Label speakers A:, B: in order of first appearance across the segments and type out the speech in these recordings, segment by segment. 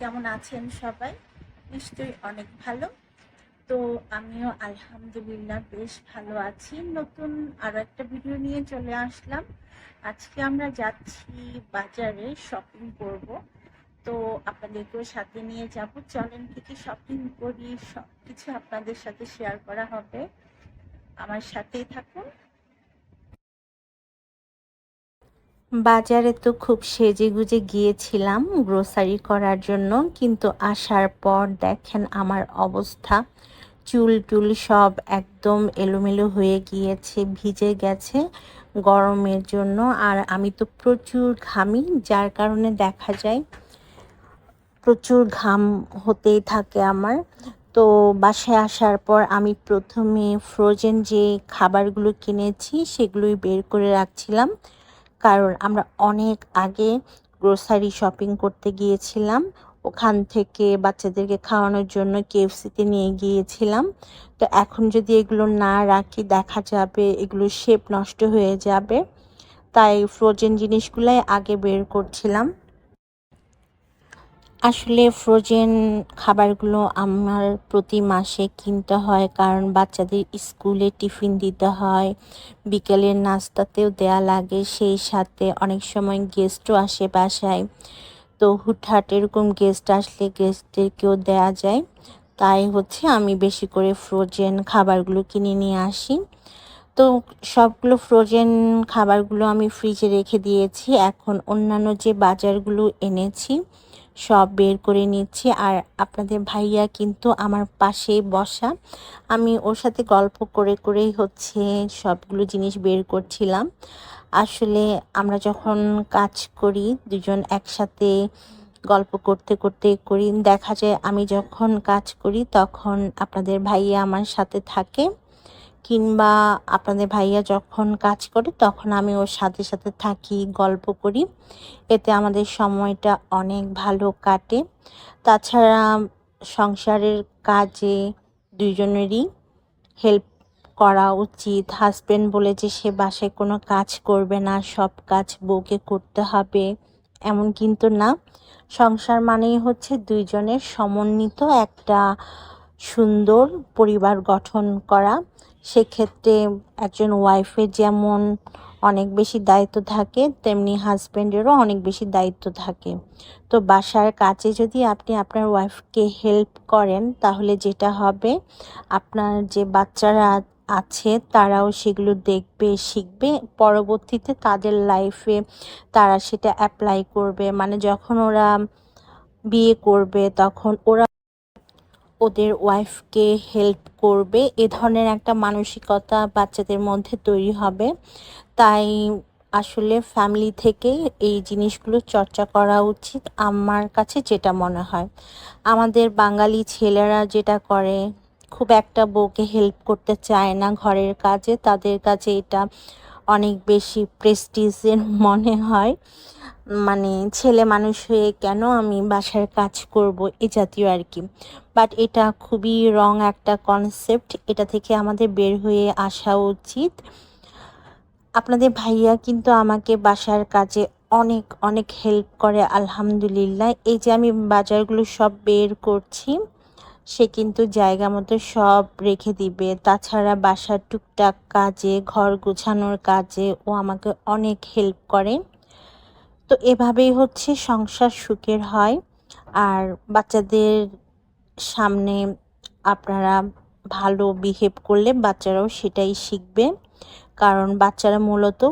A: কেমন আছেন সবাই? নিশ্চয়ই অনেক ভালো। তো আমিও আলহামদুলিল্লাহ বেশ ভালো আছি। নতুন আরও একটা ভিডিও নিয়ে চলে আসলাম। আজকে আমরা যাচ্ছি বাজারে শপিং করব। তো আপনাদেরকেও সাথে নিয়ে যাব। চলেন থেকে শপিং করি সব কিছু আপনাদের সাথে শেয়ার করা হবে। আমার সাথেই থাকুন।
B: বাজারে তো খুব সেজে গুজে গিয়েছিলাম গ্রোসারি করার জন্য, কিন্তু আসার পর দেখেন আমার অবস্থা। চুল টুল সব একদম এলোমেলো হয়ে গিয়েছে, ভিজে গেছে গরমের জন্য। আর আমি তো প্রচুর ঘামি, যার কারণে দেখা যায় প্রচুর ঘাম হতেই থাকে আমার। তো বাসায় আসার পর আমি প্রথমে ফ্রোজেন যে খাবারগুলো কিনেছি, সেগুলোই বের করে রাখছিলাম। কারণ আমরা অনেক আগে গ্রোসারি শপিং করতে গিয়েছিলাম। ওখান থেকে বাচ্চাদেরকে খাওয়ানোর জন্য কেএফসিতে নিয়ে গিয়েছিলাম। তো এখন যদি এগুলো না রাখি, দেখা যাবে এগুলো শেপ নষ্ট হয়ে যাবে। তাই ফ্রোজেন জিনিসগুলাই আগে বের করছিলাম। আসলে ফ্রোজেন খাবারগুলো আমার প্রতি মাসে কিনতে হয় কারণ বাচ্চাদের স্কুলে টিফিন দিতে হয়, বিকেলের নাস্তাতেও দেয়া লাগে, সেই সাথে অনেক সময় গেস্টও আসে বাসায়। তো হুটহাট এরকম গেস্ট আসলে গেস্টদেরকেও দেয়া যায়। তাই হচ্ছে আমি বেশি করে ফ্রোজেন খাবারগুলো কিনে নিয়ে আসি। তো সবগুলো ফ্রোজেন খাবারগুলো আমি ফ্রিজে রেখে দিয়েছি। এখন অন্যান্য যে বাজারগুলো এনেছি সব বের করে নিচ্ছি। আর আপনাদের ভাইয়া কিন্তু আমার পাশেই বসা। আমি ওর সাথে গল্প করে করেই হচ্ছে সবগুলো জিনিস বের করছিলাম। আসলে আমরা যখন কাজ করি, দুজন একসাথে গল্প করতে করতে করি। দেখা যায় আমি যখন কাজ করি, তখন আপনাদের ভাইয়া আমার সাথে থাকে। কিংবা আপনাদের ভাইয়া যখন কাজ করে, তখন আমি ওর সাথে সাথে থাকি, গল্প করি। এতে আমাদের সময়টা অনেক ভালো কাটে। তাছাড়া সংসারের কাজে দুইজনেরই হেল্প করা উচিত। হাজব্যান্ড বলে যে সে বাসায় কোনো কাজ করবে না, সব কাজ বউকে করতে হবে, এমন কিন্তু না। সংসার মানেই হচ্ছে দুইজনের সমন্বিত একটা সুন্দর পরিবার গঠন করা। সেক্ষেত্রে একজন ওয়াইফের যেমন অনেক বেশি দায়িত্ব থাকে, তেমনি হাজব্যান্ডেরও অনেক বেশি দায়িত্ব থাকে। তো বাসার কাজে যদি আপনি আপনার ওয়াইফকে হেল্প করেন, তাহলে যেটা হবে, আপনার যে বাচ্চারা আছে, তারাও সেগুলো দেখবে, শিখবে। পরবর্তীতে তাদের লাইফে তারা সেটা অ্যাপ্লাই করবে। মানে যখন ওরা বিয়ে করবে, তখন ওরা ওদের ওয়াইফকে হেল্প করবে। এ ধরনের একটা মানসিকতা বাচ্চাদের মধ্যে তৈরি হবে। তাই আসলে ফ্যামিলি থেকে এই জিনিসগুলো চর্চা করা উচিত আমার কাছে যেটা মনে হয়। আমাদের বাঙালি ছেলেরা যেটা করে, খুব একটা বউকে হেল্প করতে চায় না ঘরের কাজে। তাদের কাছে এটা অনেক বেশি প্রেস্টিজের মনে হয়। মানে ছেলে মানুষ হয়ে কেন আমি বাসার কাজ করব এ জাতীয় আর কি। বাট এটা খুবই রং একটা কনসেপ্ট এটা থেকে আমাদের বের হয়ে আসা উচিত। আপনাদের ভাইয়া কিন্তু আমাকে বাসার কাজে অনেক অনেক হেল্প করে, আলহামদুলিল্লাহ। এই যে আমি বাজারগুলো সব বের করছি সে কিন্তু জায়গা মতো সব রেখে দিবে। তাছাড়া বাসার টুকটাক কাজে, ঘর গোছানোর কাজে ও আমাকে অনেক হেল্প করে। তো এভাবেই হচ্ছে সংসার সুখের হয়। আর বাচ্চাদের সামনে আপনারা ভালো বিহেভ করলে বাচ্চারাও সেটাই শিখবে। কারণ বাচ্চারা মূলত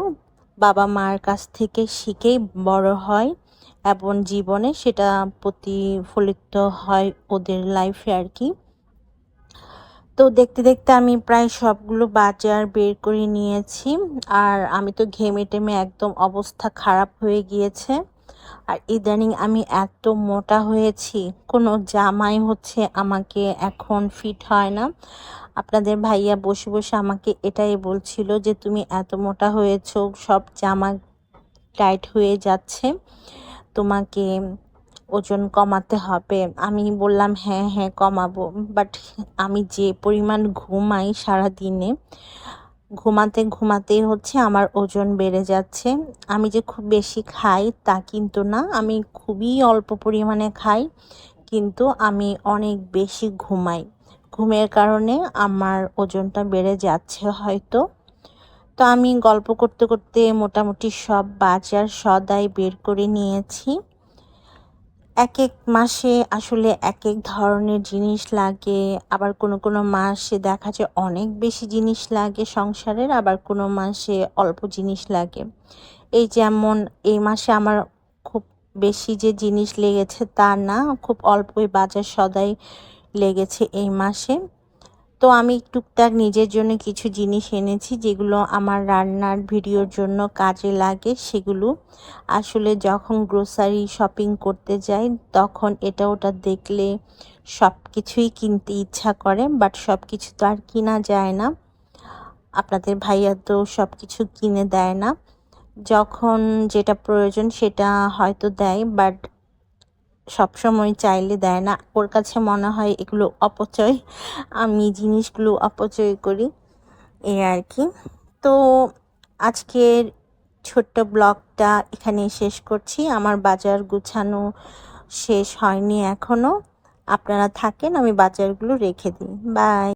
B: বাবা মার কাছ থেকে শিখেই বড় হয়। এবং জীবনে সেটা প্রতিফলিত হয় ওদের লাইফে আর কি। তো দেখতে দেখতে আমি প্রায় সবগুলো বাজার বের করে নিয়েছি। আর আমি তো ঘেমে টেমে একদম অবস্থা খারাপ হয়ে গিয়েছে। আর ইদানিং আমি এত মোটা হয়েছি, কোনো জামাই হচ্ছে আমাকে এখন ফিট হয় না। আপনাদের ভাইয়া বসে বসে আমাকে এটাই বলছিল যে, তুমি এত মোটা হয়েছো, সব জামা টাইট হয়ে যাচ্ছে। তোমাকে ওজন কমাতে হবে। আমি বললাম হ্যাঁ হ্যাঁ কমাবো। বাট আমি যে পরিমাণ ঘুমাই সারা দিনে ঘুমাতে ঘুমাতেই হচ্ছে আমার ওজন বেড়ে যাচ্ছে। আমি যে খুব বেশি খাই তা কিন্তু না। আমি খুবই অল্প পরিমাণে খাই, কিন্তু আমি অনেক বেশি ঘুমাই। ঘুমের কারণে আমার ওজনটা বেড়ে যাচ্ছে হয়তো। তো আমি গল্প করতে করতে মোটামুটি সব বাজার সদাই বের করে নিয়েছি। এক এক মাসে আসলে এক এক ধরনের জিনিস লাগে, আবার কোনো কোনো মাসে দেখা যায় অনেক বেশি জিনিস লাগে সংসারের, আবার কোনো মাসে অল্প জিনিস লাগে। এই যেমন এই মাসে আমার খুব বেশি যে জিনিস লেগেছে তা না, খুব অল্পই বাজার সদাই লেগেছে এই মাসে। তো আমি টুকটাক নিজের জন্য কিছু জিনিস এনেছি, যেগুলো আমার রান্নার ভিডিওর জন্য কাজে লাগে। সেগুলো আসলে যখন গ্রোসারি শপিং করতে যাই, তখন এটা ওটা দেখলে সব কিছুই কিনতে ইচ্ছা করে বাট সব কিছু তো আর কিনা যায় না। আপনাদের ভাইয়া তো সব কিছু কিনে দেয় না। যখন যেটা প্রয়োজন সেটা হয়তো দেয় বাট সবসময় চাইলে দেয় না। ওর কাছে মনে হয় এগুলো অপচয়। আমি জিনিসগুলো অপচয় করি। এ আর কি। তো আজকের ছোট্ট ব্লগটা এখানে শেষ করছি। আমার বাজার গুছানো শেষ হয়নি এখনও আপনারা থাকেন, আমি বাজারগুলো রেখে দিই। বাই।